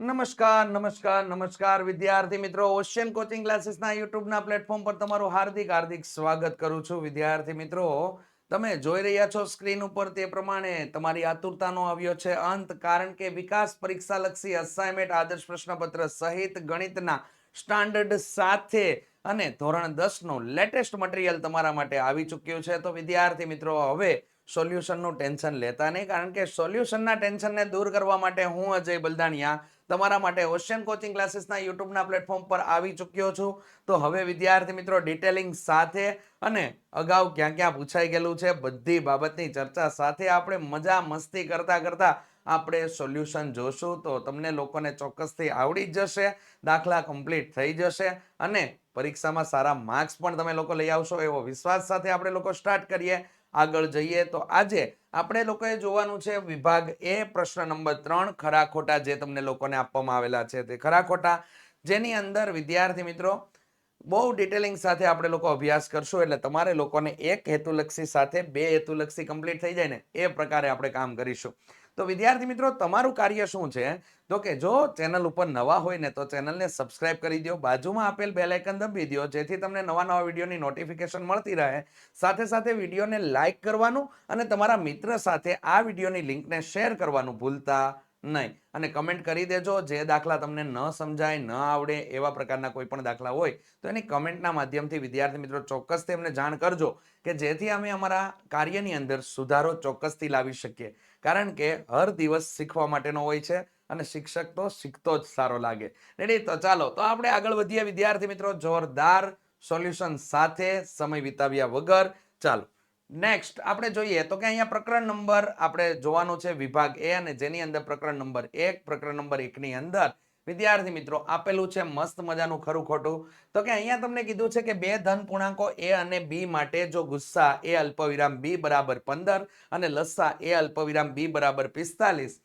નમસ્કાર નમસ્કાર નમસ્કાર. વિદ્યાર્થી મિત્રો ઓશિયન કોચિંગ ક્લાસીસના યુટ્યુબના પ્લેટફોર્મ પર તમારું હાર્દિક હાર્દિક સ્વાગત કરું છું. વિદ્યાર્થી મિત્રો, તમે જોઈ રહ્યા છો સ્ક્રીન ઉપર તે પ્રમાણે તમારી આતુરતાનો આવ્યો છે. અંત કારણ કે વિકાસ પરીક્ષા લક્ષી અસાઇનમેન્ટ આદર્શ પ્રશ્નપત્ર સહિત ગણિતના સ્ટાન્ડર્ડ સાથે અને ધોરણ દસનું લેટેસ્ટ મટીરિયલ તમારા માટે આવી ચૂક્યું છે. તો વિદ્યાર્થી મિત્રો, હવે સોલ્યુશનનું ટેન્શન લેતા નહીં. કારણ કે સોલ્યુશનના ટેન્શનને દૂર કરવા માટે હું અજય બલદાણિયા તમારા માટે ઓશિયન કોચિંગ ક્લાસીસના યુટ્યુબના પ્લેટફોર્મ પર આવી ચૂક્યો છું. તો હવે વિદ્યાર્થી મિત્રો ડિટેલિંગ સાથે અને અગાઉ ક્યાં ક્યાં પૂછાઈ ગયેલું છે, બધી બાબતની ચર્ચા સાથે આપણે મજા મસ્તી કરતા કરતા આપણે સોલ્યુશન જોશું. તો તમને લોકોને ચોક્કસથી આવડી જ જશે, દાખલા કમ્પ્લીટ થઈ જશે અને પરીક્ષામાં સારા માર્ક્સ પણ તમે લોકો લઈ આવશો એવો વિશ્વાસ સાથે આપણે લોકો સ્ટાર્ટ કરીએ. આગળ જઈએ તો આજે આપણે લોકોએ જોવાનું છે વિભાગ એ પ્રશ્ન નંબર ત્રણ, ખરા ખોટા જે તમને લોકોને આપવામાં આવેલા છે તે ખરા ખોટા. જેની અંદર વિદ્યાર્થી મિત્રો, બહુ ડિટેલિંગ સાથે આપણે લોકો અભ્યાસ કરશું એટલે તમારે લોકોને એક હેતુલક્ષી સાથે બે હેતુલક્ષી કમ્પ્લીટ થઈ જાય ને એ પ્રકારે આપણે કામ કરીશું. તો વિદ્યાર્થી મિત્રો, તમારું કાર્ય શું છે? તો કે જો ચેનલ ઉપર નવા હોય ને તો ચેનલને સબસ્ક્રાઇબ કરી દો. બાજુમાં આપેલ બેલ આઇકન દબાવી દો, જેથી તમને નવા નવા વિડીયોની નોટિફિકેશન મળતી રહે. સાથે સાથે વિડીયોને લાઇક કરવાનું અને તમારા મિત્ર સાથે આ વિડીયોની લિંકને શેર કરવાનું ભૂલતા નહીં. અને કમેન્ટ કરી દેજો, જે દાખલા તમને ન સમજાય, ન આવડે, એવા પ્રકારના કોઈ પણ દાખલા હોય, તો એની કમેન્ટના માધ્યમથી વિદ્યાર્થી મિત્રો ચોક્કસથી અમને જાણ કરજો કે જેથી અમે અમારા કાર્યની અંદર સુધારો ચોક્કસથી લાવી શકીએ. કારણ કે હર દિવસ શીખવા માટેનો હોય છે અને શિક્ષક તો શીખતો જ સારો લાગે. રેડી તો ચાલો, તો આપણે આગળ વધીએ. વિદ્યાર્થી મિત્રો, જોરદાર સોલ્યુશન સાથે સમય વિતાવ્યા વગર. ચાલો નેક્સ્ટ આપણે જોઈએ તો કે અહીંયા પ્રકરણ નંબર આપણે જોવાનું છે વિભાગ એ અને જેની અંદર પ્રકરણ નંબર એક, પ્રકરણ નંબર એકની અંદર વિદ્યાર્થી મિત્રો, આપેલું છે મસ્ત મજાનું ખરું ખોટું. તો કે અહીંયા તમને કીધું છે કે બે ધન પૂર્ણાંકો એ અને બી માટે જો ગુસ્સા એ અલ્પવિરામ બી બરાબર પંદર અને લસ્સા એ અલ્પવિરામ બી બરાબર પિસ્તાલીસ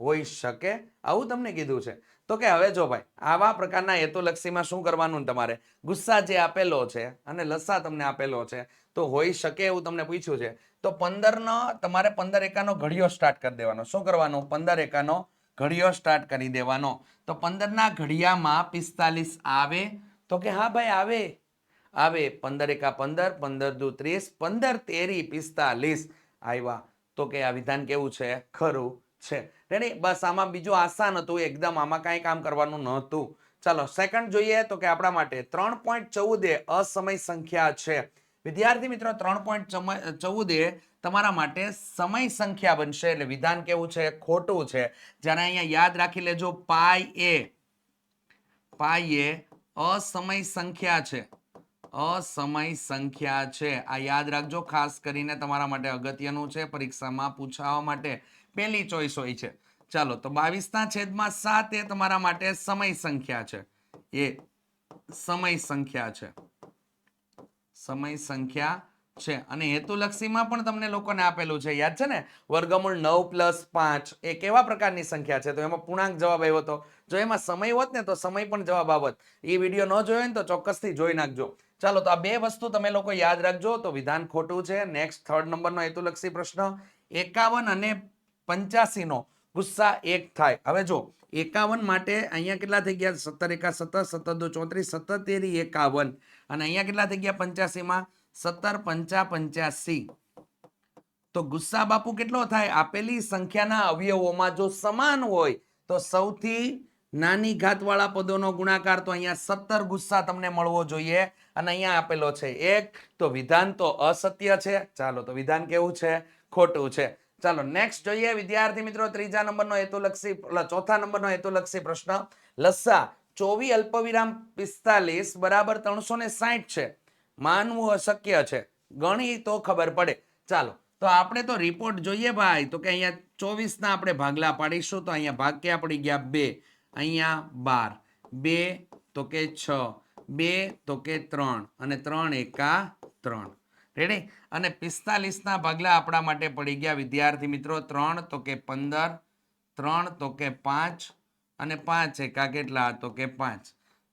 હોઈ શકે. આવું તમને કીધું છે. તો કે હવે જો ભાઈ, આવા પ્રકારના હેતુલક્ષીમાં શું કરવાનું તમારે? ગુસ્સા જે આપેલો છે અને લસ્સા તમને આપેલો છે, તો હોઈ શકે એવું તમને પૂછ્યું છે. તો પંદરનો, તમારે પંદર એકાનો ઘડિયો સ્ટાર્ટ કરી દેવાનો. શું કરવાનું? પંદર એકાનો ઘડિયો સ્ટાર્ટ કરી દેવાનો. તો પંદરના ઘડિયામાં પિસ્તાલીસ આવે. તો કે હા ભાઈ, આવે. આવે. પંદર એકા પંદર પંદર દુ ત્રીસ, પંદર તેરી પિસ્તાલીસ. આવ્યા તો કે આ વિધાન કેવું છે? ખરું છે. રેડી? બસ આમાં બીજું આસાન હતું. એકદમ આમાં કાંઈ કામ કરવાનું નહોતું. ચાલો સેકન્ડ જોઈએ તો કે આપણા માટે ત્રણ પોઈન્ટ ચૌદ એ અસમય સંખ્યા છે. વિદ્યાર્થી મિત્રો, ત્રણ પોઈન્ટ ચૌદ એ તમારા માટે સમય સંખ્યા બનશે. એટલે વિધાન કેવું છે? ખોટું છે. જ્યારે અહીંયા યાદ રાખી લેજો પાય એ પાય એ અસમય સંખ્યા છે. અસમય સંખ્યા છે. આ યાદ રાખજો, ખાસ કરીને તમારા માટે અગત્યનું છે. પરીક્ષામાં પૂછાવા માટે પહેલી ચોઈસ હોય છે. ચાલો, તો બાવીસના છેદમાં સાત એ તમારા માટે સમય સંખ્યા છે. એ સમય સંખ્યા છે. સમય સંખ્યા છે. અને હેતુલક્ષીમાં પણ તમને લોકોને આપેલું છે. યાદ છે ને? વર્ગમૂળ નવ પ્લસ પાંચ, એ કેવા પ્રકારની સંખ્યા છે? તો એમાં પૂર્ણાંક જવાબ આવ્યો હતો જો એમાં સમય હોત ને, તો સમય પણ જવાબ આવત. એ વીડિયો ન જોયો ને, તો ચોક્કસથી જોઈ નાખજો. ચાલો, તો આ બે વસ્તુ તમે લોકો યાદ રાખજો. તો વિધાન ખોટું છે. નેક્સ્ટ થર્ડ નંબરનો હેતુલક્ષી પ્રશ્ન. એકાવન અને પંચ્યાસી નો ગુસ્સા એક થાય. હવે જો, એકાવન માટે અહીંયા કેટલા થઈ ગયા? સત્તર એકા સત્તર સત્તર દો ચોત્રીસ, સત્તર તેરી એકાવન. અને અહીંયા કેટલા થઈ ગયા? પંચ્યાસીમાં સત્તર, પંચા પંચ્યાસી. તો ગુસ્સા બાપુ કેટલો થાય? આપેલી સંખ્યાના અવયવોમાં જો સમાન હોય, તો સૌથી નાની ઘાતવાળા પદોનો ગુણાકાર તો અહીંયા સત્તર ગુસ્સા તમને મળવો જોઈએ. અને અહીંયા આપેલો છે એક, તો વિધાન તો અસત્ય છે. ચાલો, તો વિધાન કેવું છે? ખોટું છે. ચાલો નેક્સ્ટ જોઈએ. વિદ્યાર્થી મિત્રો, ત્રીજા નંબરનો હેતુલક્ષી ચોથા નંબરનો હેતુલક્ષી પ્રશ્ન. લસ્સા ચોવી અલ્પવિરામ પિસ્તાલીસ બરાબર ત્રણસો ને સાઠ છે. માનવું અશક્ય છે. ગણી તો ખબર પડે. ચાલો, તો આપણે તો રિપોર્ટ જોઈએ ભાઈ. તો કે અહીંયા ચોવીસના આપણે ભાગલા પાડીશું, તો અહીંયા ભાગ ક્યાં પડી ગયા? બે. અહીંયા બાર. બે તો કે છ. બે તો કે ત્રણ. અને ત્રણ એકા ત્રણ. રેડી અને પિસ્તાલીસના ભાગલા આપણા માટે પડી ગયા. વિદ્યાર્થી મિત્રો, ત્રણ તો કે પંદર, ત્રણ તો કે પાંચ અને પાંચ એકા કેટલા તો કે પાંચ?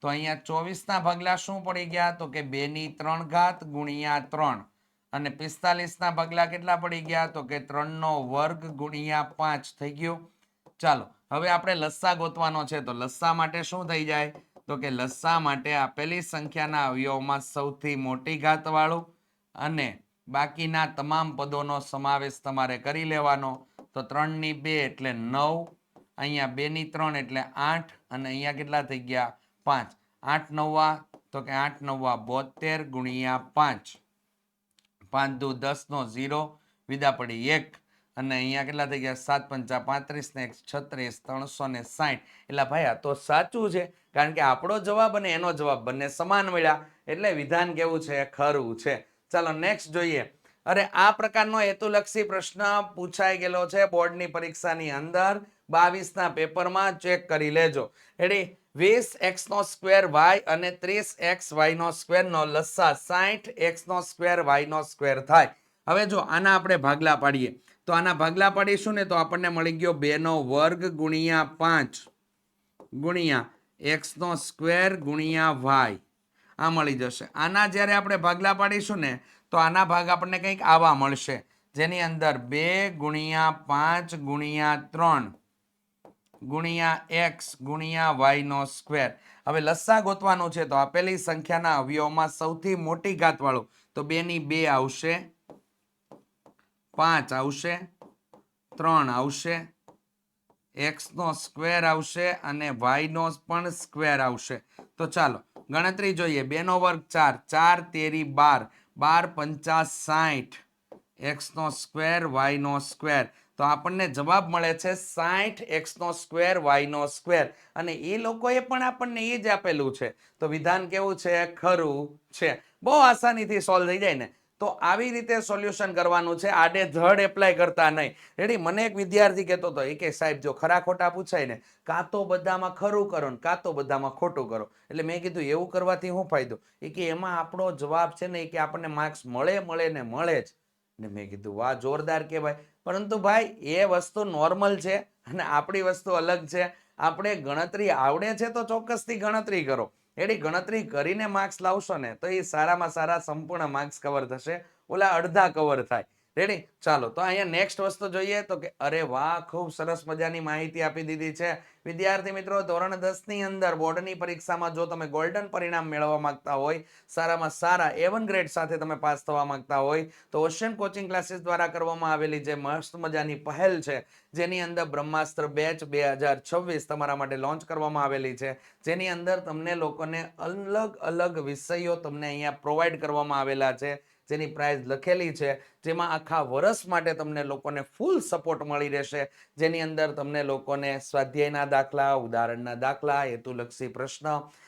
તો અહીંયા ચોવીસના ભાગલા શું પડી ગયા? તો કે બેની ત્રણ ઘાત ગુણ્યા ત્રણ. અને પિસ્તાલીસના ભાગલા કેટલા પડી ગયા? તો કે ત્રણનો વર્ગ ગુણ્યા પાંચ થઈ ગયો. ચાલો, હવે આપણે લસ્સા ગોતવાનો છે. તો લસ્સા માટે શું થઈ જાય? તો કે લસ્સા માટે આપેલી સંખ્યાના અવયવમાં સૌથી મોટી ઘાતવાળું અને બાકીના તમામ પદોનો સમાવેશ તમારે કરી લેવાનો. તો ત્રણની બે એટલે નવ અહીંયા બેની ત્રણ એટલે આઠ અને અહીંયા કેટલા થઈ ગયા? પાંચ. આઠ નવા તો કે આઠ નવા બોતેર ગુણ્યા પાંચ. પાંચ દુ દસ નો ઝીરો, વિદા પડી એક. અને અહીંયા કેટલા થઈ ગયા? સાત પંચા પાંત્રીસ ને છત્રીસ, ત્રણસો ને સાઠ એટલે ભાઈ, આ તો સાચું છે, કારણ કે આપણો જવાબ અને એનો જવાબ બંને સમાન મળ્યા. એટલે વિધાન કેવું છે? ખરું છે. ચાલો નેક્સ્ટ જોઈએ. અરે આ પ્રકારનો હેતુલક્ષી પ્રશ્ન પૂછાઈ ગયેલો છે બોર્ડની પરીક્ષાની અંદર. બાવીસ ના પેપરમાં ચેક કરી લેજો. એટલે વીસ એક્સ નો સ્ક્વેર વાય અને ત્રીસ એક્સ વાય નો સ્ક્વેર નો લસ્સા સાઠ એક્સ નો સ્ક્વેર વાય નો સ્ક્વેર થાય. હવે જો આના આપણે ભાગલા પાડીએ. તો આના ભાગલા પાડીશું ને તો આપણને મળી ગયો બે નો વર્ગ ગુણ્યા પાંચ. ગુણ્યા એક્સ નો સ્ક્વેર ગુણ્યા વાય. આ મળી જશે. આના જ્યારે આપણે ભાગલા પાડીશું ને તો આના ભાગ આપણને કંઈક આવા મળશે. જેની અંદર બે ગુણ્યા પાંચ ગુણ્યા ત્રણ ગુણ્યા એક્સ ગુણ્યા વાયનો સ્ક્વેર. હવે લસ્સા ગોતવાનું છે તો આપેલી સંખ્યાના અવયવમાં સૌથી મોટી ઘાતવાળું. તો બે ની બે આવશે, પાંચ આવશે, ત્રણ આવશે, એક્સ નો સ્ક્વેર આવશે અને વાયનો પણ સ્ક્વેર આવશે. તો ચાલો ગણતરી જોઈએ. બે નો વર્ગ ચાર ચાર તેરી બાર. બાર પંચા સાઠ. એક્સ નો સ્ક્વેર વાય નો સ્ક્વેર તો આપણને જવાબ મળે છે સાઠ એક્સ નો સ્ક્વેર વાય નો સ્ક્વેર અને એ લોકોએ પણ આપણને એ જ આપેલું છે. તો વિધાન કેવું છે? ખરું છે. બહુ આસાનીથી સોલ્વ થઈ જાય ને. તો આવી રીતે સોલ્યુશન કરવાનું છે. આડે ધડ એપ્લાય કરતા નહીં. રેડી મને એક વિદ્યાર્થી કહેતો હતો એ કે સાહેબ, જો ખરા ખોટા પૂછાય ને, કાં તો બધામાં ખરું કરો ને, કાં તો બધામાં ખોટું કરો. એટલે મેં કીધું, એવું કરવાથી શું ફાયદો? એ કે, એમાં આપણો જવાબ છે ને, એ કે આપણને માર્ક્સ મળે મળે ને મળે જ. ને મેં કીધું, વાહ, જોરદાર કહેવાય. પરંતુ ભાઈ, એ વસ્તુ નોર્મલ છે અને આપણી વસ્તુ અલગ છે. આપણે ગણતરી આવડે છે તો ચોક્કસથી ગણતરી કરો. એડી ગણતરી કરીને માર્ક્સ લાવશો ને તો એ સારામાં સારા સંપૂર્ણ માર્ક્સ કવર થશે. ઓલા અડધા કવર થાય. રેડી ચાલો, તો અહીંયા નેક્સ્ટ વસ્તુ જોઈએ તો કે, અરે વાહ, ખૂબ સરસ મજાની માહિતી આપી દીધી છે. વિદ્યાર્થી મિત્રો, ધોરણ દસની અંદર બોર્ડની પરીક્ષામાં જો તમે ગોલ્ડન પરિણામ મેળવવા માંગતા હોય, સારામાં સારા એવન ગ્રેડ સાથે તમે પાસ થવા માંગતા હોય, તો ઓશિયન કોચિંગ ક્લાસીસ દ્વારા કરવામાં આવેલી જે મસ્ત મજાની પહેલ છે, જેની અંદર બ્રહ્માસ્ત્ર બેચ બે હજાર છવ્વીસ તમારા માટે લોન્ચ કરવામાં આવેલી છે. જેની અંદર તમને લોકોને અલગ અલગ વિષયો તમને અહીંયા પ્રોવાઈડ કરવામાં આવેલા છે. જેની પ્રાઇઝ લખેલી છે, જેમાં આખા વર્ષ માટે તમને લોકોને ફૂલ સપોર્ટ મળી રહેશે. જેની અંદર તમને લોકોને સ્વાધ્યાયના દાખલા, ઉદાહરણના દાખલા, હેતુલક્ષી પ્રશ્ન,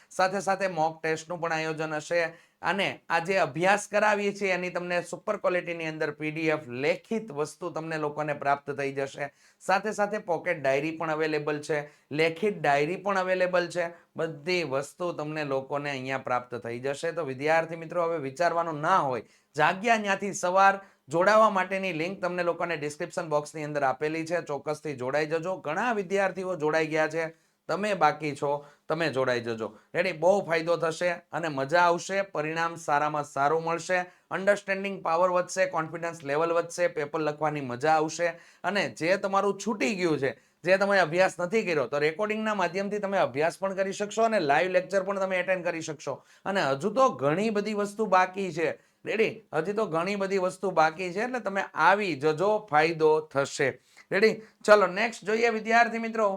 સાથે સાથે મોક ટેસ્ટનું પણ આયોજન હશે. અને આ જે અભ્યાસ કરાવીએ છીએ, એની તમને સુપર ક્વોલિટીની અંદર પીડીએફ લેખિત વસ્તુ તમને લોકોને પ્રાપ્ત થઈ જશે. સાથે સાથે પોકેટ ડાયરી પણ અવેલેબલ છે. લેખિત ડાયરી પણ અવેલેબલ છે. બધી વસ્તુ તમને લોકોને અહીંયા પ્રાપ્ત થઈ જશે. તો વિદ્યાર્થી મિત્રો, હવે વિચારવાનું ના હોય જાગ્યા ત્યાંથી સવાર જોડાવા માટેની લિંક તમને લોકોને ડિસ્ક્રિપ્શન બોક્સની અંદર આપેલી છે. ચોક્કસથી જોડાઈ જજો. ઘણા વિદ્યાર્થીઓ જોડાઈ ગયા છે. તમે બાકી છો. તમે જોડાઈ જજો. રેડી બહુ ફાયદો થશે અને મજા આવશે. પરિણામ સારામાં સારું મળશે. અન્ડરસ્ટેન્ડિંગ પાવર વધશે. કોન્ફિડન્સ લેવલ વધશે. પેપર લખવાની મજા આવશે. અને જે તમારું છૂટી ગયું છે, જે તમે અભ્યાસ નથી કર્યો, તો રેકોર્ડિંગના માધ્યમથી તમે અભ્યાસ પણ કરી શકશો અને લાઈવ લેક્ચર પણ તમે એટેન્ડ કરી શકશો. અને હજુ તો ઘણી બધી વસ્તુ બાકી છે. રેડી હજી તો ઘણી બધી વસ્તુ બાકી છે, એટલે તમે આવી જજો, ફાયદો થશે. રેડી ચલો નેક્સ્ટ જોઈએ વિદ્યાર્થી મિત્રો.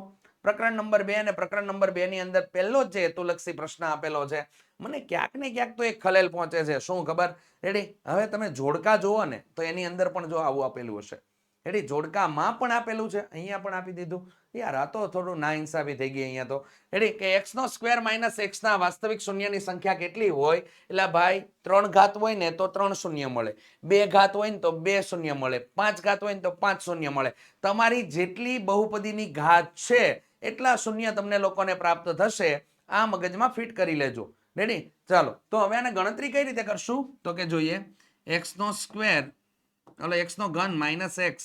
પ્રકરણ નંબર બે અને પ્રકરણ નંબર બે ની અંદર પહેલો જ હેતુલક્ષી પ્રશ્ન આપેલો છે, મને ક્યાંક ને ક્યાંક તો એક ખલેલ પહોંચે છે. શું ખબર? રેડી હવે તમે જોડકા જુઓ ને, તો એની અંદર પણ જો આવું આપેલું હશે. રેડી જોડકામાં પણ આપેલું છે, અહીંયા પણ આપી દીધું. યાર, આ તો થોડું ના ઇન્સાફી થઈ ગઈ અહીંયા તો. એટલે કે એક્સનો સ્ક્વેર માઇનસ એક્સના વાસ્તવિક શૂન્યની સંખ્યા કેટલી હોય? એટલે ભાઈ, ત્રણ ઘાત હોય ને તો ત્રણ શૂન્ય મળે. બે ઘાત હોય ને તો બે શૂન્ય મળે. પાંચ ઘાત હોય ને તો પાંચ શૂન્ય મળે. તમારી જેટલી બહુપદીની ઘાત છે, એટલા શૂન્ય તમને લોકોને પ્રાપ્ત થશે. આ મગજમાં ફિટ કરી લેજો. રેડી ચાલો. તો હવે આને ગણતરી કઈ રીતે કરશું? તો કે જોઈએ એક્સનો સ્ક્વેર એટલે એક્સનો ઘન માઇનસ એક્સ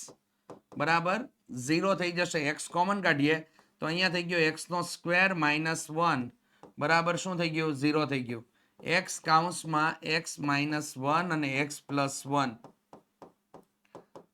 બરાબર? ઝીરો થઈ જશે એક્સ કોમન કાઢીએ, તો અહીંયા થઈ ગયો એક્સનો સ્ક્વેર માઇનસ વન બરાબર શું થઈ ગયું? ઝીરો થઈ ગયું. એક્સ કાઉન્સમાં એક્સ માઇનસ વન અને એક્સ પ્લસ વન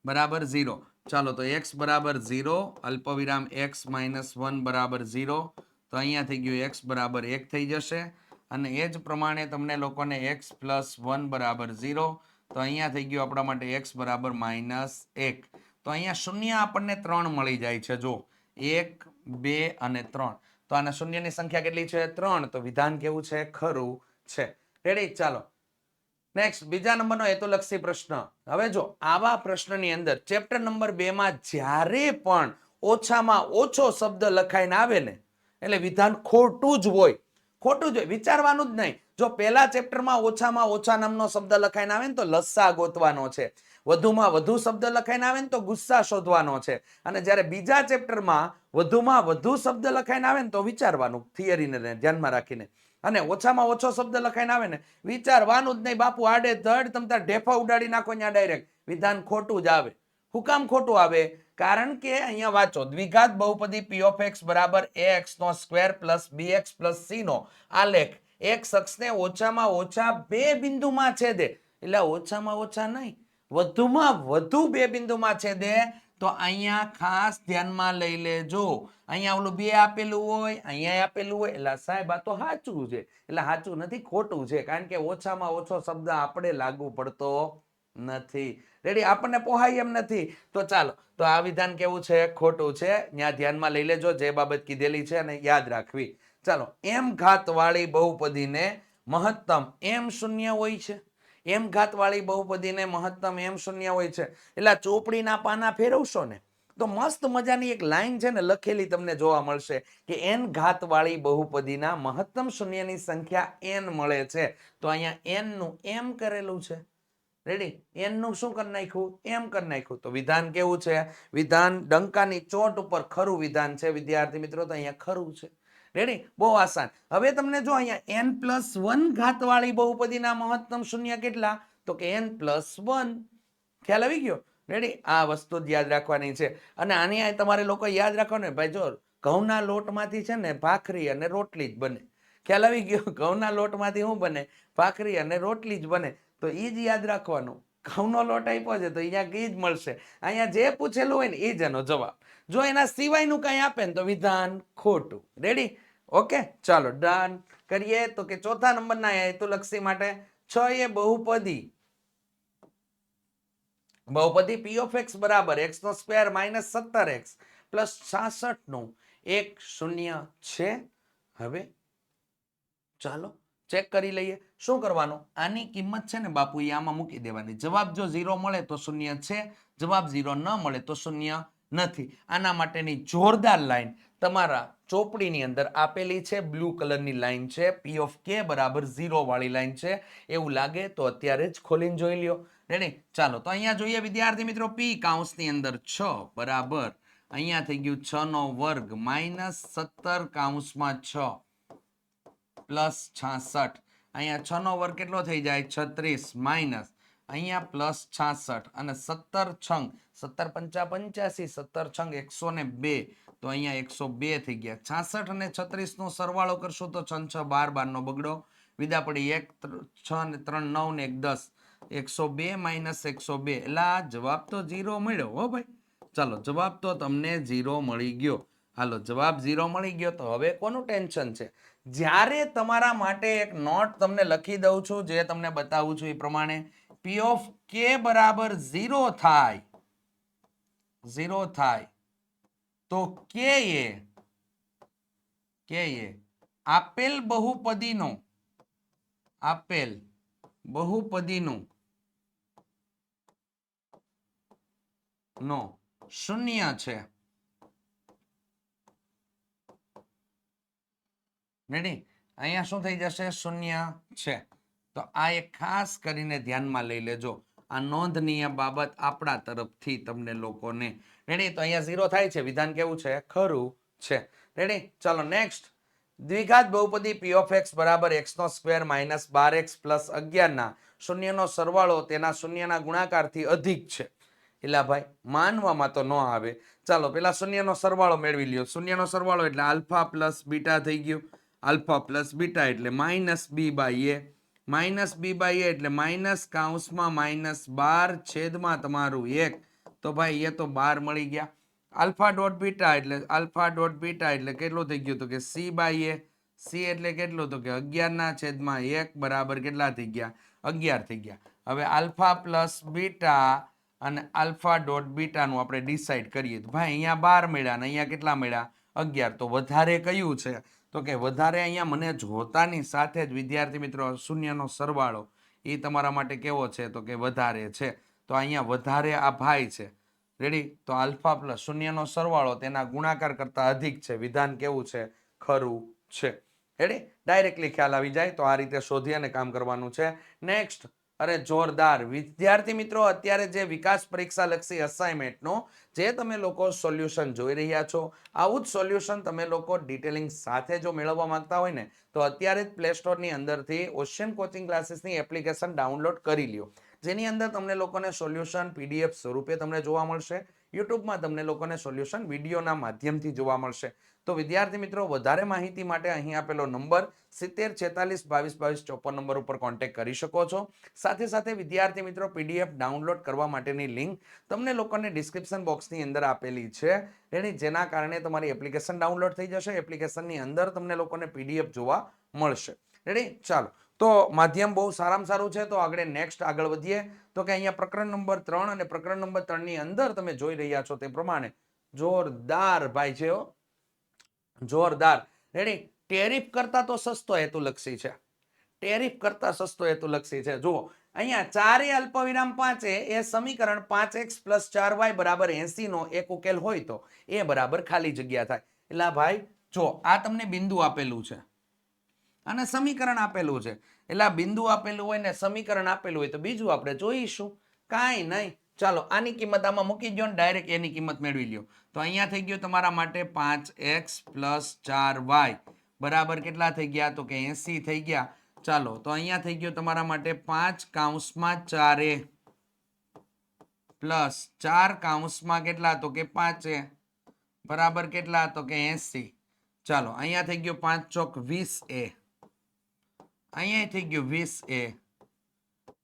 બરાબર ઝીરો. ચાલો, તો એક્સ બરાબર ઝીરો, અલ્પવિરામ એક્સ માઇનસ વન બરાબર ઝીરો. તો અહીંયા થઈ ગયું એક્સ બરાબર એક થઈ જશે. અને એ જ પ્રમાણે તમને લોકોને એક્સ પ્લસ વન બરાબર ઝીરો. તો અહીંયા થઈ ગયું આપણા માટે એક્સ બરાબર માઇનસ એક. તો અહીંયા શૂન્ય આપણને ત્રણ મળી જાય છે. જો એક, બે અને ત્રણ. તો આના શૂન્યની સંખ્યા કેટલી છે? ત્રણ. તો વિધાન કેવું છે? ખરું છે. રેડી ચાલો. નેક્સ્ટ બીજા નંબરનો હેતુલક્ષી પ્રશ્ન. હવે જો, આવા પ્રશ્નની અંદર ચેપ્ટર નંબર બે માં જ્યારે પણ ઓછામાં ઓછો શબ્દ લખાઈને આવે ને, એટલે વિધાન ખોટું જ હોય ખોટું જ હોય, વિચારવાનું જ નહીં. જો પહેલા ચેપ્ટરમાં ઓછામાં ઓછા નામનો શબ્દ લખાઈને આવે ને તો લસ્સા ગોતવાનો છે. વધુમાં વધુ શબ્દ લખાઈને આવે ને તો ગુસ્સા શોધવાનો છે. અને જ્યારે બીજા ચેપ્ટરમાં વધુમાં વધુ શબ્દ લખાઈને આવે ને તો વિચારવાનું થિયરીને ધ્યાનમાં રાખીને. અને ઓછામાં ઓછો શબ્દ લખાઈને આવે ને, વિચારવાનું જ નહીં. બાપુ આડે ધડ તમ તાર ઢેફા ઉડાડી નાખો ત્યાં ડાયરેક્ટ વિધાન ખોટું જ આવે. હુકામ ખોટું આવે. કારણ કે અહીંયા વાંચો, દ્વિઘાત બહુપદી પી ઓફ એક્સ બરાબર a x no square plus b x plus c નો આલેખ. એક શખ્સને ઓછામાં ઓછા બે બિંદુમાં છેદે. એટલે ઓછામાં ઓછા નહીં, વધુમાં વધુ બે બિંદુમાં છેદે. તો અહીંયા ખાસ ધ્યાનમાં લઈ લેજો. અહીંયા ઓલું બે આપેલું હોય, અહીંયા આપેલું હોય. એટલે સાહેબ, આ તો સાચું છે. એટલે સાચું નથી, ખોટું છે. કારણ કે ઓછામાં ઓછો શબ્દ આપણે લાગુ પડતો નથી. રેડી આપણને પોહાય એમ નથી. તો ચાલો, તો આ વિધાન કેવું છે? ખોટું છે. ત્યાં ધ્યાનમાં લઈ લેજો, જે બાબત કીધેલી છે અને યાદ રાખવી. ચાલો, એમ ઘાતવાળી બહુપદીને મહત્તમ એમ શૂન્ય હોય છે. એમ ઘાતવાળી બહુપદીને મહત્તમ એમ શૂન્ય હોય છે. એટલે ચોપડીના પાના ફેરવશો ને, તો મસ્ત મજાની એક લાઈન છે ને લખેલી તમને જોવા મળશે કે એન ઘાતવાળી બહુપદીના મહત્તમ શૂન્યની સંખ્યા એન મળે છે. તો અહીંયા એનનું એમ કરેલું છે. રેડી એનનું શું કરી નાખ્યું? એમ કરી નાખ્યું. તો વિધાન કેવું છે? વિધાન ડંકાની ચોટ ઉપર ખરું વિધાન છે, વિદ્યાર્થી મિત્રો? તો અહીંયા ખરું છે. રેડી બહુ આસાન. હવે તમને જો અહીંયા એન પ્લસ વન ઘાતવાળી બહુપદીના મહત્તમ શૂન્ય કેટલા? તો કે એન પ્લસ વન ખ્યાલ આવી ગયો? રેડી આ વસ્તુ જ યાદ રાખવાની છે. અને આની તમારે લોકો યાદ રાખવાનું ભાઈ, જો ઘઉંના લોટમાંથી છે ને ભાખરી અને રોટલી જ બને. ખ્યાલ આવી ગયો? ઘઉંના લોટમાંથી શું બને? ભાખરી અને રોટલી જ બને. તો એ જ યાદ રાખવાનું. ઘઉંનો લોટ આપ્યો છે તો અહીંયા એ જ મળશે. અહીંયા જે પૂછેલું હોય ને એ જ એનો જવાબ. જો એના સિવાયનું કંઈ આપે ને તો વિધાન ખોટું. રેડી ઓકે ચાલો ડન કરીએ તો કે ચોથા નંબરના હેતુલક્ષી માટે છ એ બહુપદી. બહુપદી પી ઓફ એક્સ બરાબર એક્સ નો સ્ક્વેર માઇનસ સત્તર એક્સ પ્લસ છાસઠનું એક શૂન્ય છે. હવે ચાલો ચેક કરી લઈએ. શું કરવાનું? આની કિંમત છે ને બાપુ એ આમાં મૂકી દેવાની. જવાબ જો ઝીરો મળે તો શૂન્ય છે. જવાબ ઝીરો ન મળે તો શૂન્ય નથી. આના માટેની જોરદાર લાઈન તમારા ચોપડીની અંદર આપેલી છે. બ્લુ કલરની લાઈન છે. પી ઓફ કે બરાબર ઝીરો વાળી લાઈન છે. એવું લાગે તો અત્યારે જ ખોલીને જોઈ લ્યો. રેડી ચાલો, તો અહીંયા જોઈએ વિદ્યાર્થી મિત્રો. પી કાઉન્સની અંદર છ, બરાબર. અહીંયા થઈ ગયું છ નો વર્ગ માઇનસ સત્તર કાઉન્સમાં છ. પ્લસ છાસઠ. અહીંયા છ નો વર્ગ કેટલો થઈ જાય? છત્રીસ માઇનસ અહીંયા પ્લસ છાસઠ અને સત્તર છંગ. સત્તર પંચા પંચ્યાસી, સત્તર છંગ એકસો ને બે. તો અહીંયા એકસો બે થઈ ગયા. છાસઠ અને છત્રીસનો સરવાળો કરશો તો છ છ, બાર બાર નો બગડો. વિદા પડી એક છ ને ત્રણ, નવ ને એક, દસ. એકસો બે માઇનસ એકસો બે. એટલે આ જવાબ તો ઝીરો મળ્યો હો ભાઈ. ચાલો, જવાબ તો તમને ઝીરો મળી ગયો. હાલો, જવાબ ઝીરો મળી ગયો તો હવે કોનું ટેન્શન છે? જ્યારે તમારા માટે એક નોટ તમને લખી દઉં છું, જે તમને બતાવું છું એ પ્રમાણે પી ઓફ કે બરાબર ઝીરો થાય. ઝીરો થાય. તો કે એ કે એ આપેલ બહુપદીનો, આપેલ બહુપદીનું નો શૂન્ય છે. રેડી અહીંયા શું થઈ જશે? શૂન્ય છે. તો આ એક ખાસ કરીને ધ્યાનમાં લઈ લેજો. આ નોંધનીય બાબત આપણા તરફથી તમને લોકોને. રેડી તો અહીંયા ઝીરો થાય છે. વિધાન કેવું છે? ખરું છે. રેડી ચાલો નેક્સ્ટ દ્વિઘાત બહુપદી પી ઓફ એક્સ બરાબર એક્સનો સ્ક્વેર માઇનસ બાર એક્સ પ્લસ અગિયારના. શૂન્યનો સરવાળો તેના શૂન્યના ગુણાકારથી અધિક છે. એટલે ભાઈ, માનવામાં તો ન આવે. ચાલો, પેલા શૂન્યનો સરવાળો મેળવી લ્યો. શૂન્યનો સરવાળો એટલે આલ્ફા પ્લસ બીટા થઈ ગયું. આલ્ફા પ્લસ બીટા એટલે minus b by a. Minus b by a એટલે માઇનસ કાઉન્સમાં માઇનસ બાર છેદમાં તમારું એક. તો ભાઈ, એ તો બાર મળી ગયા. આલ્ફા ડોટ બીટા એટલે, આલ્ફા ડોટ બીટા એટલે કેટલું થઈ ગયું તો કે સી બાય એ. સી એટલે કેટલું તો કે અગિયારના છેદમાં એક બરાબર કેટલા થઈ ગયા? અગિયાર થઈ ગયા. હવે આલ્ફા પ્લસ બીટા અને આલ્ફા ડોટ બીટાનું આપણે ડિસાઇડ કરીએ તો ભાઈ, અહીંયા બાર મળ્યા અને અહીંયા કેટલા મળ્યા? અગિયાર. તો વધારે કયું છે? તો કે વધારે અહીંયા મને જોતાની સાથે જ વિદ્યાર્થી મિત્રો શૂન્યનો સરવાળો, એ તમારા માટે કેવો છે? તો કે વધારે છે. તો અહીંયા વધારે આ ભાઈ છે. રેડી તો આલ્ફા પ્લસ શૂન્યનો સરવાળો તેના ગુણાકાર કરતા અધિક છે. વિધાન કેવું છે? ખરું છે. રેડી ડાયરેક્ટલી ખ્યાલ આવી જાય. તો આ રીતે શોધી અને કામ કરવાનું છે. નેક્સ્ટ અરે જોરદાર. વિદ્યાર્થી મિત્રો, અત્યારે જે વિકાસ પરીક્ષા લક્ષી અસાઇનમેન્ટનો જે તમે લોકો સોલ્યુશન જોઈ રહ્યા છો, આવું જ સોલ્યુશન તમે લોકો ડિટેલિંગ સાથે જો મેળવવા માંગતા હોય ને, તો અત્યારે જ પ્લે સ્ટોરની અંદરથી ઓશિયન કોચિંગ ક્લાસીસની એપ્લિકેશન ડાઉનલોડ કરી લ્યો. જેની અંદર તમને લોકોને સોલ્યુશન પીડીએફ સ્વરૂપે તમને જોવા મળશે. યુટ્યુબમાં તમને લોકોને સોલ્યુશન વિડીયોના માધ્યમથી જોવા મળશે. તો વિદ્યાર્થી મિત્રો, વધારે માહિતી માટે અહીં આપેલો નંબર સિત્તેર, છેતાલીસ, બાવીસ બાવીસ, ચોપન નંબર ઉપર કોન્ટેક્ટ કરી શકો છો. સાથે સાથે વિદ્યાર્થી મિત્રો પીડીએફ ડાઉનલોડ કરવા માટેની લિંક તમને લોકોને ડિસ્ક્રિપ્શન બોક્સની અંદર આપેલી છે. એની જેના કારણે તમારી એપ્લિકેશન ડાઉનલોડ થઈ જશે. એપ્લિકેશનની અંદર તમને લોકોને પીડીએફ જોવા મળશે. રેડી ચાલો. તો માધ્યમ બહુ સારામાં સારું છે, તો આગળ નેક્સ્ટ આગળ વધીએ. તો કે અહીંયા પ્રકરણ નંબર ત્રણ અને પ્રકરણ નંબર ત્રણની અંદર તમે જોઈ રહ્યા છો તે પ્રમાણે જોરદાર ભાઈ છે જોરદાર. રેડી ટેરિફ કરતા તો સસ્તો હેતુલક્ષી છે. ટેરિફ કરતા સસ્તો હેતુલક્ષી છે. જુઓ, અહીંયા ચારે અલ્પવિરામ પાંચે, એ સમીકરણ પાંચ એક્સ પ્લસ ચાર વાય બરાબર એસી નો એક ઉકેલ હોય તો એ બરાબર ખાલી જગ્યા થાય. એટલે ભાઈ જો આ તમને બિંદુ આપેલું છે. અને સમીકરણ આપેલું છે. એટલે આ બિંદુ આપેલું હોય ને સમીકરણ આપેલું હોય તો બીજું આપણે જોઈશું. કાંઈ નહીં. ચાલો, આની કિંમત આમાં મૂકી દો ને ડાયરેક્ટ એની કિંમત મેળવી લ્યો. તો અહીંયા થઈ ગયું તમારા માટે પાંચ એક્સ પ્લસ ચાર વાય. બરાબર કેટલા થઈ ગયા? તો કે એસી થઈ ગયા. ચાલો, તો અહીંયા થઈ ગયો તમારા માટે પાંચ કાઉન્સમાં ચારે પ્લસ ચાર કાઉન્સમાં કેટલા? તો કે પાંચે બરાબર કેટલા? તો કે એસી. ચાલો, અહીંયા થઈ ગયો પાંચ ચોક વીસ એ. અહીંયા થઈ ગયું વીસ એ.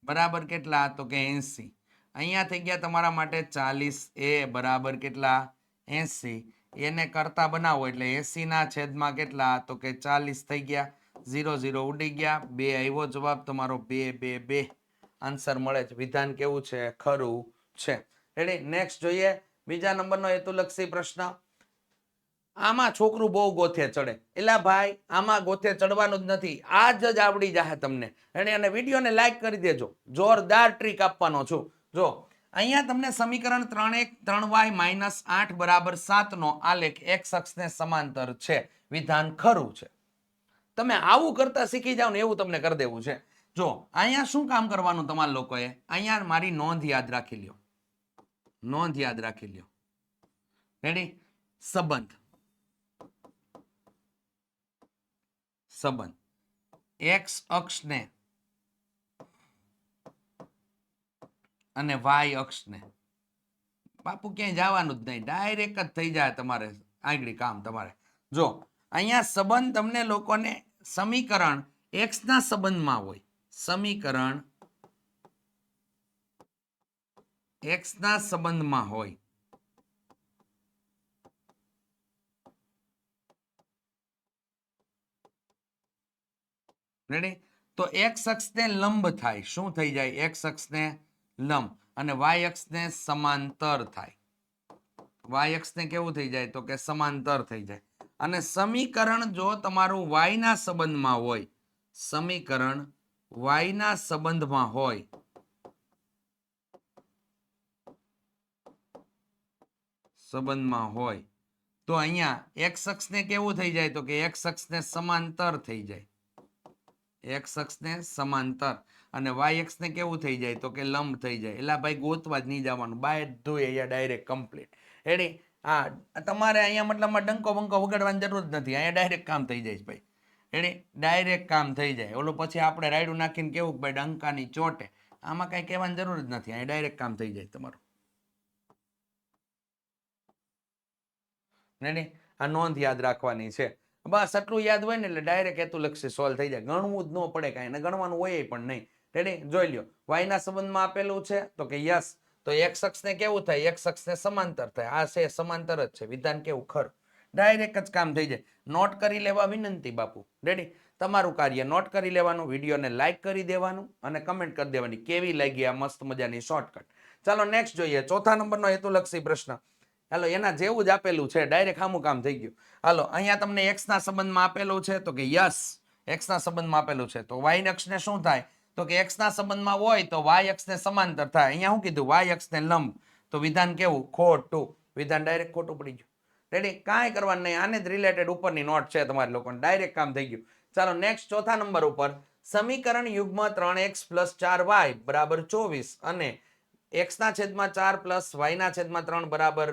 બરાબર કેટલા? તો કે એસી. અહીંયા થઈ ગયા તમારા માટે ચાલીસ એ, બરાબર કેટલા? એસી. એને કરતા બનાવો એટલે એસી ના છેદમાં કેટલા? તો કે ચાલીસ થઈ ગયા. ઝીરો ઝીરો ઉડી ગયા. બે આવ્યો જવાબ, તમારો બે બે બે. આન્સર મળે છે. વિધાન કેવું છે? ખરું છે. રેડી નેક્સ્ટ જોઈએ. બીજા નંબરનો હેતુલક્ષી પ્રશ્ન. આમાં છોકરું બહુ ગોથે ચડે. એલા ભાઈ, આમાં ગોથે ચડવાનું જ નથી. આ જ આવડી જાહે તમને. એને અને વિડીયોને લાઈક કરી દેજો. જોરદાર ટ્રીક આપવાનો છું. જો, અહીંયા તમને સમીકરણ ત્રણ એક ત્રણ વાય માઇનસ આઠ બરાબર સાતનો આલેખ એક શખ્સને સમાંતર છે. વિધાન ખરું છે. તમે આવું કરતા શીખી જાઓ ને એવું તમને કરી દેવું છે. જો, અહીંયા શું કામ કરવાનું તમારા લોકોએ? અહીંયા મારી નોંધ યાદ રાખી લ્યો. નોંધ યાદ રાખી લ્યો. રેડી સંબંધ. સંબંધ. એક્સ અક્ષને અને વાય અક્ષને. બાપુ ક્યાંય જવાનું જ નહીં. ડાયરેક્ટ જ થઈ જાય તમારે આગળ કામ તમારે. જો, અહીંયા સંબંધ તમને લોકોને સમીકરણ એક્સના સંબંધમાં હોય. સમીકરણ એક્સના સંબંધમાં હોય. રેડી તો એક્સ અક્ષને લંબ થાય. શું થઈ જાય? એક્સ અક્ષને લંબ. અને વાય અક્ષને સમાંતર થાય. વાય અક્ષને કેવું થઈ જાય? તો કે સમાંતર થઈ જાય. અને સમીકરણ જો તમારું વાયના સંબંધમાં હોય, સમીકરણ વાયના સંબંધમાં હોય સંબંધમાં હોય, તો અહીંયા એક્સ અક્ષને કેવું થઈ જાય? તો કે એક્સ અક્ષને સમાંતર થઈ જાય. એક્સ અક્ષને સમાંતર અને વાય એક્સને કેવું થઈ જાય? તો કે લંબ થઈ જાય. એટલે ભાઈ ગોતવા જ નહીં જવાનું. બાય ધોઈ અહીંયા ડાયરેક્ટ કમ્પ્લીટ એડી હા. તમારે અહીંયા મતલબમાં ડંકો બંકો વગાડવાની જરૂર જ નથી. અહીંયા ડાયરેક્ટ કામ થઈ જાય ભાઈ. એડી ડાયરેક્ટ કામ થઈ જાય. ઓલો પછી આપણે રાયડું નાખીને કેવું ભાઈ ડંકાની ચોટે. આમાં કાંઈ કહેવાની જરૂર જ નથી. અહીંયા ડાયરેક્ટ કામ થઈ જાય તમારું. નહીં આ નોંધ યાદ રાખવાની છે. બસ આટલું યાદ હોય ને એટલે ડાયરેક્ટ હેતુલક્ષી સોલ્વ થઈ જાય. ગણવું જ ન પડે કાંઈ ગણવાનું હોય પણ નહીં. રેડી જોઈ લ્યો. વાયના સંબંધમાં આપેલું છે, તો કે યસ તો એક શખ્સને કેવું થાય? એક શખ્સને સમાંતર થાય. આ છે, સમાંતર જ છે. વિધાન કેવું? ખરું. ડાયરેક્ટ જ કામ થઈ જાય. નોટ કરી લેવા વિનંતી, બાપુ. રેડી તમારું કાર્ય નોટ કરી લેવાનું, વિડીયોને લાઇક કરી દેવાનું અને કમેન્ટ કરી દેવાની. કેવી લાગી આ મસ્ત મજાની શોર્ટકટ ચાલો નેક્સ્ટ જોઈએ. ચોથા નંબરનો હેતુલક્ષી પ્રશ્ન. હાલો, એના જેવું જ આપેલું છે. ડાયરેક્ટ આમું કામ થઈ ગયું. હાલો, અહીંયા તમને એક્સના સંબંધમાં આપેલું છે તો કે યસ એક્સના સંબંધમાં આપેલું છે. તો વાય અક્ષને શું થાય? તો કે એક્સના સંબંધમાં હોય તો વાય અક્ષને સમાંતર થાય. અહીંયા શું કીધું? વાય અક્ષને લંબ. તો વિધાન કેવું? ખોટું વિધાન ડાયરેક્ટ ખોટું પડી ગયું. રેડી કાંઈ કરવાનું નહીં. આને જ રિલેટેડ ઉપરની નોટ છે તમારા લોકોને. ડાયરેક્ટ કામ થઈ ગયું. ચાલો નેક્સ્ટ ચોથા નંબર ઉપર સમીકરણ યુગ્મ ત્રણ એક્સ પ્લસ ચાર વાય બરાબર ચોવીસ અને એક્સ ના છેદમાં ચાર પ્લસ વાયના છેદમાં ત્રણ બરાબર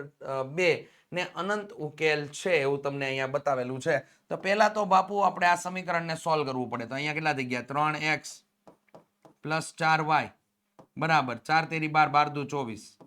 બે ને અનંત ઉકેલ છે એવું તમને અહીંયા બતાવેલું છે. તો પહેલા તો બાપુ આપણે આ સમીકરણને સોલ્વ કરવું પડે. તો અહીંયા કેટલા થઈ ગયા? ત્રણ એક્સ પ્લસ ચાર વાય. બરાબર. ચાર તેરી બાર બાર દુ ચોવીસ.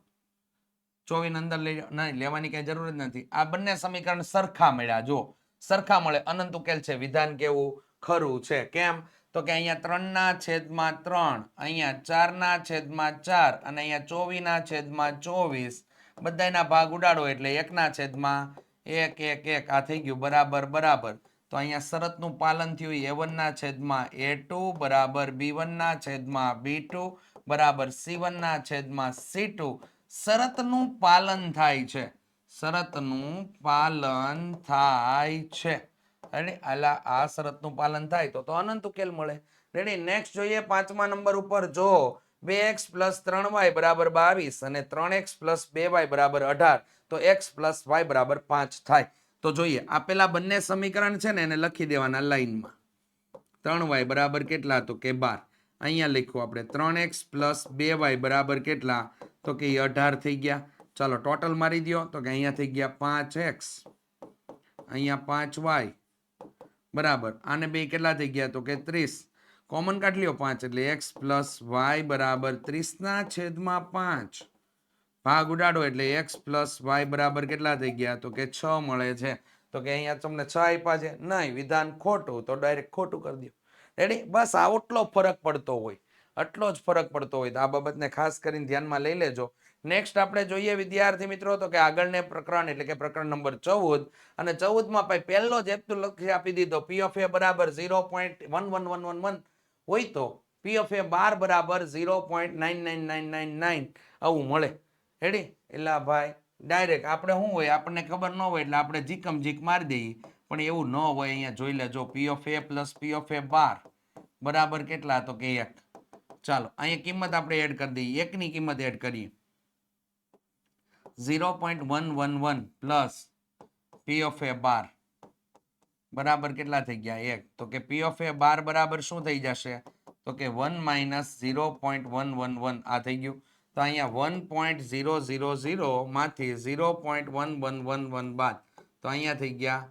ચોવીસ અંદર લઈ નહીં, લેવાની કઈ જરૂર જ નથી. આ બંને સમીકરણ સરખા મળ્યા. જો સરખા મળે, અનંત ઉકેલ છે. વિધાન કેવું? ખરું છે. કેમ? તો કે અહીંયા ત્રણના છેદમાં ત્રણ, અહીંયા ચારના છેદમાં ચાર અને અહીંયા ચોવીના છેદમાં ચોવીસ. બધાયના ભાગ ઉડાડો એટલે એકના છેદમાં એક એક એક. આ થઈ ગયું. બરાબર બરાબર. તો અહીંયા શરતનું પાલન થયું એ વનના છેદમાં એ ટુ, બરાબર. બી વનના છેદમાં બી ટુ, બરાબર. સી વનના છેદમાં સી ટુ. શરતનું પાલન થાય છે. શરતનું પાલન થાય છે. રેડી આલા આ શરતનું પાલન થાય તો તો અનંત ઉકેલ મળે. રેડી નેક્સ્ટ જોઈએ પાંચમા નંબર ઉપર જો બે એક્સ પ્લસ ત્રણ વાય બરાબર બાવીસ અને ત્રણ એક્સ પ્લસ બે વાય બરાબર અઢાર, તો એક્સ પ્લસ વાય બરાબર પાંચ થાય. તો જોઈએ આપેલા બંને સમીકરણ છે ને એને લખી દેવાના લાઈનમાં ત્રણ વાય બરાબર કેટલા તો કે બાર. અહીંયા લખ્યું આપણે ત્રણ એક્સ પ્લસ બે વાય બરાબર કેટલા? તો કે અઢાર થઈ ગયા. ચાલો, ટોટલ મારી દો તો કે અહીંયા થઈ ગયા પાંચ એક્સ. અહીંયા પાંચ વાય. બરાબર. આને બે કેટલા થઈ ગયા? તો કે ત્રીસ. કોમન કાઢી લ્યો પાંચ, એટલે એક્સ પ્લસ વાય બરાબર ત્રીસના છેદમાં પાંચ. ભાગ ઉડાડો એટલે એક્સ પ્લસ વાય બરાબર કેટલા થઈ ગયા? તો કે છ મળે છે. તો કે અહીંયા તમને છ આપ્યા છે. નહીં, વિધાન ખોટું, તો ડાયરેક્ટ ખોટું કરી દો. રેડી બસ આટલો ફરક પડતો હોય. આટલો જ ફરક પડતો હોય. તો આ બાબતને ખાસ કરીને ધ્યાનમાં લઈ લેજો. નેક્સ્ટ આપણે જોઈએ વિદ્યાર્થી મિત્રો તો કે આગળને પ્રકરણ એટલે કે પ્રકરણ નંબર ચૌદ. અને ચૌદમાં ભાઈ પહેલો જ હેતુ લખી આપી દીધો. પી ઓફ એ બરાબર zero point one one one one one હોય તો પી એ બાર બરાબર zero point nine nine nine nine nine આવું મળે. હેડી એટલે ભાઈ ડાયરેક્ટ આપણે શું હોય? આપણને ખબર ન હોય એટલે આપણે જીકમ જીક મારી દઈએ. પણ એવું ન હોય અહીંયા જોઈ લેજો. P of a plus p of a bar બરાબર કેટલા તો કે એક. ચાલો, અહીંયા કિંમત આપણે એડ કરી દઈએ. એકની કિંમત એડ કરીએ. Zero point one one one plus p of a bar બરાબર કેટલા થઈ ગયા એક તો કે પી ઓફ એ બાર બરાબર શું થઈ જશે તો કે one minus zero point one one one આ થઈ ગયું તો અહીંયા one point zero zero zero માંથી zero point one one one one બાદ તો અહીંયા થઈ ગયા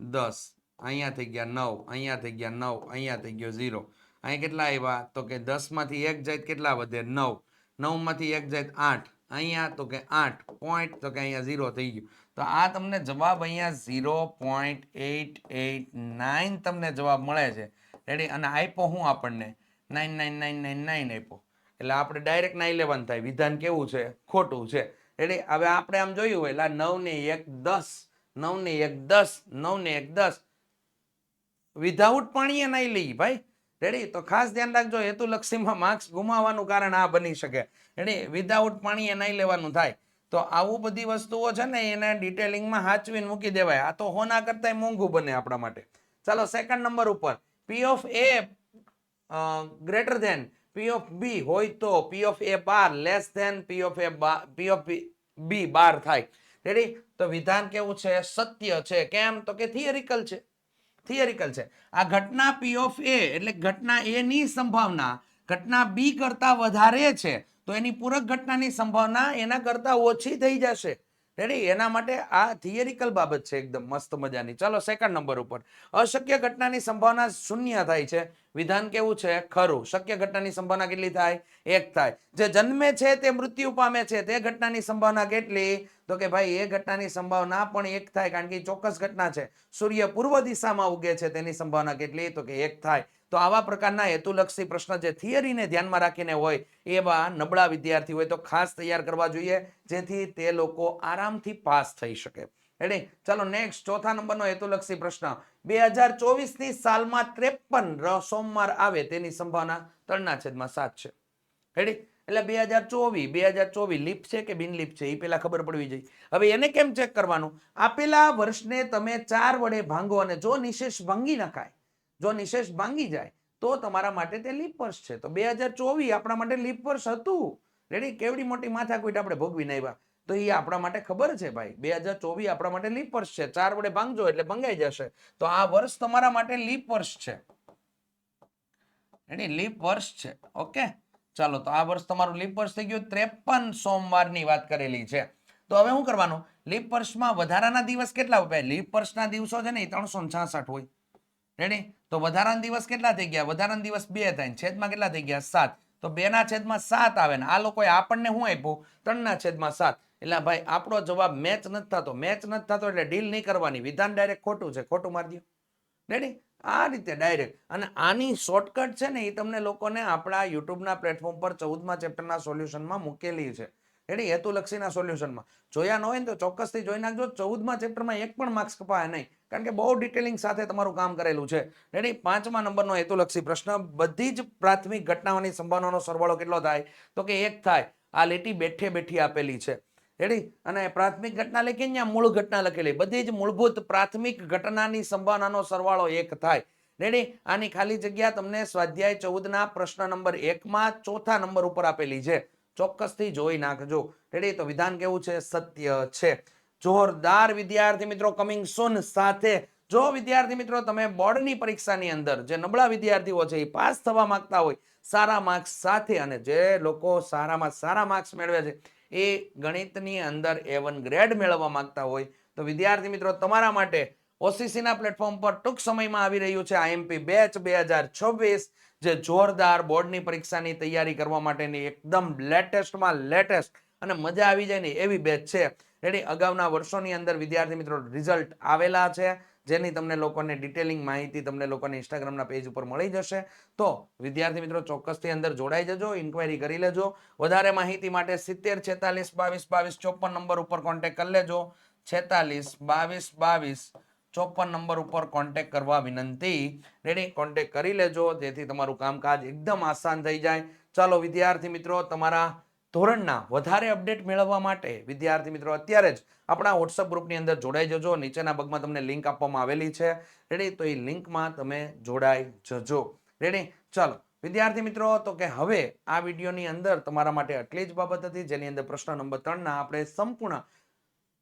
દસ અહીંયા થઈ ગયા નવ અહીંયા થઈ ગયા નવ અહીંયા થઈ ગયો ઝીરો અહીં કેટલા આવ્યા તો કે દસમાંથી એક જાય તો કેટલા વધે? નવ નવમાંથી એક જાય તો આઠ અહીંયા તો કે આઠ પોઈન્ટ તો કે અહીંયા ઝીરો થઈ ગયું. તો આ તમને જવાબ અહીંયા zero point eight eight nine તમને જવાબ મળે છે. રેડી અને આપ્યો હું આપણને? Nine nine nine nine nine આપ્યો. એટલે આપણે ડાયરેક્ટ નાઈ લેવાનું થાય. વિધાન કેવું છે? ખોટું છે. રેડી હવે આપણે આમ જોયું હોય એટલે નવ ને એક દસ, નવ ને એક દસ, નવ ને એક દસ. વિધાઉટ પાણીએ નહીં લઈ ભાઈ. રેડી તો ખાસ ધ્યાન રાખજો, હેતુલક્ષીમાં માર્ક્સ ગુમાવવાનું કારણ આ બની શકે. રેડી વિધાઉટ પાણીએ નહીં લેવાનું થાય. તો આવું બધી વસ્તુઓ છે ને, એને ડિટેલિંગમાં હાચવીને મૂકી દેવાય. આ તો હોના કરતા મોંઘું બને આપણા માટે. ચાલો સેકન્ડ નંબર ઉપર. P of a greater than p of b હોય તો p of a bar less than p of a p of b bar થાય. રેડી તો વિધાન કેવું છે? સત્ય છે. કેમ? તો કે થિયરિકલ છે. થિયરિકલ છે. આ ઘટના પી ઓફ એ એટલે ઘટના એ ની સંભાવના, ઘટના બી કરતા વધારે છે, તો એની પૂરક ઘટનાની સંભાવના એના કરતા ઓછી થઈ જશે. રેડી એના માટે આ થિયરિકલ બાબત છે, એકદમ મસ્ત મજાની. ચાલો સેકન્ડ નંબર ઉપર. અશક્ય ઘટનાની સંભાવના શૂન્ય થાય છે. વિધાન કેવું છે? ખરું. શક્ય ઘટનાની સંભાવના કેટલી થાય? એક થાય. જે જન્મે છે તે મૃત્યુ પામે છે. તે ઘટનાની સંભાવના કેટલી? તો કે ભાઈ, એ ઘટનાની સંભાવના પણ એક થાય કારણ કે ચોક્કસ ઘટના છે. સૂર્ય પૂર્વ દિશામાં ઉગે છે તેની સંભાવના કેટલી? તો કે એક થાય. તો આવા પ્રકારના હેતુલક્ષી પ્રશ્ન જે થિયરીને ધ્યાનમાં રાખીને હોય, એવા નબળા વિદ્યાર્થી હોય તો ખાસ તૈયાર કરવા જોઈએ, જેથી તે લોકો આરામથી પાસ થઈ શકે. રેડી ચાલો નેક્સ્ટ ચોથા નંબરનો હેતુલક્ષી પ્રશ્ન. બે હજાર ચોવીસની સાલમાં ત્રેપન સોમવાર આવે તેની સંભાવના ત્રણના છેદમાં સાત છે. રેડી એટલે બે હજાર ચોવીસ બે હજાર ચોવીસ લીપ છે કે બિનલીપ છે? એ પેલા ખબર પડવી જોઈએ. હવે એને કેમ ચેક કરવાનું? આપેલા વર્ષને તમે ચાર વડે ભાંગો અને જો નિશેષ ભાંગી નખાય, જો નિશેષ ભાંગી જાય, તો તમારા માટે તે લીપ વર્ષ છે. તો બે હજાર ચોવીસ આપણા માટે લીપ વર્ષ હતું. રેડી કેવડી મોટી માથાકૂટ આપણે ભોગવી આવ્યા. તો એ આપણા માટે ખબર છે ભાઈ. બે હજાર ચોવીસ આપણા માટે લીપ વર્ષ છે. ચાર વડે ભાંગજો એટલે ભંગાઈ જશે. તો આ વર્ષ તમારા માટે લીપ વર્ષ છે. એની લીપ વર્ષ છે. ઓકે ચાલો, તો આ વર્ષ તમારું લીપ વર્ષ થઈ ગયું. ત્રેપન સોમવારની વાત કરેલી છે. તો હવે શું કરવાનું? લીપ વર્ષમાં વધારાના દિવસ કેટલા હોય? લીપ વર્ષના દિવસો છે ને એ ત્રણસો છાસઠ હોય. રેડી તો વધારાના દિવસ કેટલા થઈ ગયા? વધારાના દિવસ બે થાય છેદમાં કેટલા થઈ ગયા? સાત. તો બે ના છેદમાં સાત આવે ને આ લોકોએ આપણને શું આપ્યું? ત્રણના છેદમાં સાત. એટલે ભાઈ, આપણો જવાબ મેચ નથી થતો. મેચ નથી થતો એટલે ડીલ નહીં કરવાની. વિધાન ડાયરેક્ટ ખોટું છે. ખોટું મારી દો રેડી આ રીતે ડાયરેક્ટ અને આની શોર્ટકટ છે ને એ તમને લોકોને આપણા યુટ્યુબના પ્લેટફોર્મ પર ચૌદમા ચેપ્ટરના સોલ્યુશનમાં મૂકેલી છે. રેડી હેતુલક્ષીના સોલ્યુશનમાં જોયા ન હોય ને તો ચોક્કસથી જોઈ નાખજો. ચૌદમા ચેપ્ટરમાં એક પણ માર્ક્સ કપાય નહીં. કારણ કે બહુ ડિટેલિંગ સાથે તમારું કામ કરેલું છે. રેડી પાંચમા નંબરનો હેતુલક્ષી પ્રશ્ન. બધી જ પ્રાથમિક ઘટનાઓની સંભાવનાનો સરવાળો કેટલો થાય? તો કે એક થાય. આ લીટી બેઠે બેઠી આપેલી છે. રેડી? અને પ્રાથમિક ઘટના લખી ત્યાં મૂળ ઘટના લખેલી. બધી જ મૂળભૂત પ્રાથમિક ઘટનાની સંભાવનાનો સરવાળો એક થાય. રેડી? આની ખાલી જગ્યા તમને સ્વાધ્યાય ચૌદના પ્રશ્ન નંબર એકમાં ચોથા નંબર ઉપર આપેલી છે. ચોક્કસથી જોઈ નાખજો. રેડી? તો વિધાન કેવું છે? સત્ય છે. જોરદાર વિદ્યાર્થી મિત્રો કમિંગ સુન સાથે. જો વિદ્યાર્થી મિત્રો તમે બોર્ડની પરીક્ષાની અંદર જે નબળા વિદ્યાર્થીઓ છે એ પાસ થવા માંગતા હોય, સારા માર્ક્સ સાથે અને જે લોકો સારામાં સારા માર્ક્સ મેળવે છે એ ગણિતની અંદર એ વન ગ્રેડ મેળવવા માંગતા હોય તો વિદ્યાર્થી મિત્રો તમારા માટે ઓસીસીના પ્લેટફોર્મ પર ટૂંક સમયમાં આવી રહ્યું છે આઈએમપી બેચ બે હજાર છવ્વીસ, જે જોરદાર બોર્ડની પરીક્ષાની તૈયારી કરવા માટેની એકદમ લેટેસ્ટમાં લેટેસ્ટ અને મજા આવી જાય ને એવી બેચ છે. એની અગાઉના વર્ષોની અંદર વિદ્યાર્થી મિત્રો રિઝલ્ટ આવેલા છે. જેની તમને લોકોને ડિટેલિંગ માહિતી તમને લોકોને ઇન્સ્ટાગ્રામના પેજ ઉપર મળી જશે. તો વિદ્યાર્થી મિત્રો, ચોક્કસથી અંદર જોડાઈ જજો ઇન્ક્વાયરી કરી લેજો. વધારે માહિતી માટે સિત્તેર છેતાલીસ બાવીસ બાવીસ ચોપન નંબર ઉપર કોન્ટેક્ટ કરી લેજો. છેતાલીસ બાવીસ બાવીસ ચોપન નંબર ઉપર કોન્ટેક્ટ કરવા વિનંતી. રેડી કોન્ટેક્ટ કરી લેજો. જેથી તમારું કામકાજ એકદમ આસાન થઈ જાય. ચાલો વિદ્યાર્થી મિત્રો, તમારા ધોરણના વધારે અપડેટ મેળવવા માટે વિદ્યાર્થી મિત્રો અત્યારે જ આપણા વોટ્સઅપ ગ્રુપની અંદર જોડાઈ જજો. નીચેના ભાગમાં તમને લિંક આપવામાં આવેલી છે. રેડી તો એ લિંકમાં તમે જોડાઈ જજો. રેડી ચાલો. વિદ્યાર્થી મિત્રો, તો કે હવે આ વિડીયોની અંદર તમારા માટે આટલી જ બાબત હતી, જેની અંદર પ્રશ્ન નંબર ત્રણના આપણે સંપૂર્ણ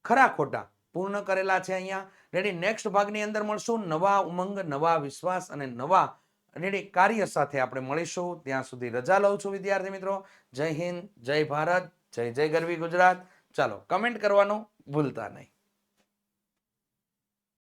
ખરા ખોટા પૂર્ણ કરેલા છે અહીંયા. રેડી નેક્સ્ટ ભાગની અંદર મળશું. નવા ઉમંગ, નવા વિશ્વાસ અને નવા રેડી કાર્ય સાથે આપણે મળીશું. ત્યાં સુધી રજા લઉં છું, વિદ્યાર્થી મિત્રો. જય હિન્દ, જય ભારત, જય જય ગરવી ગુજરાત. ચાલો કમેન્ટ કરવાનું ભૂલતા નહીં.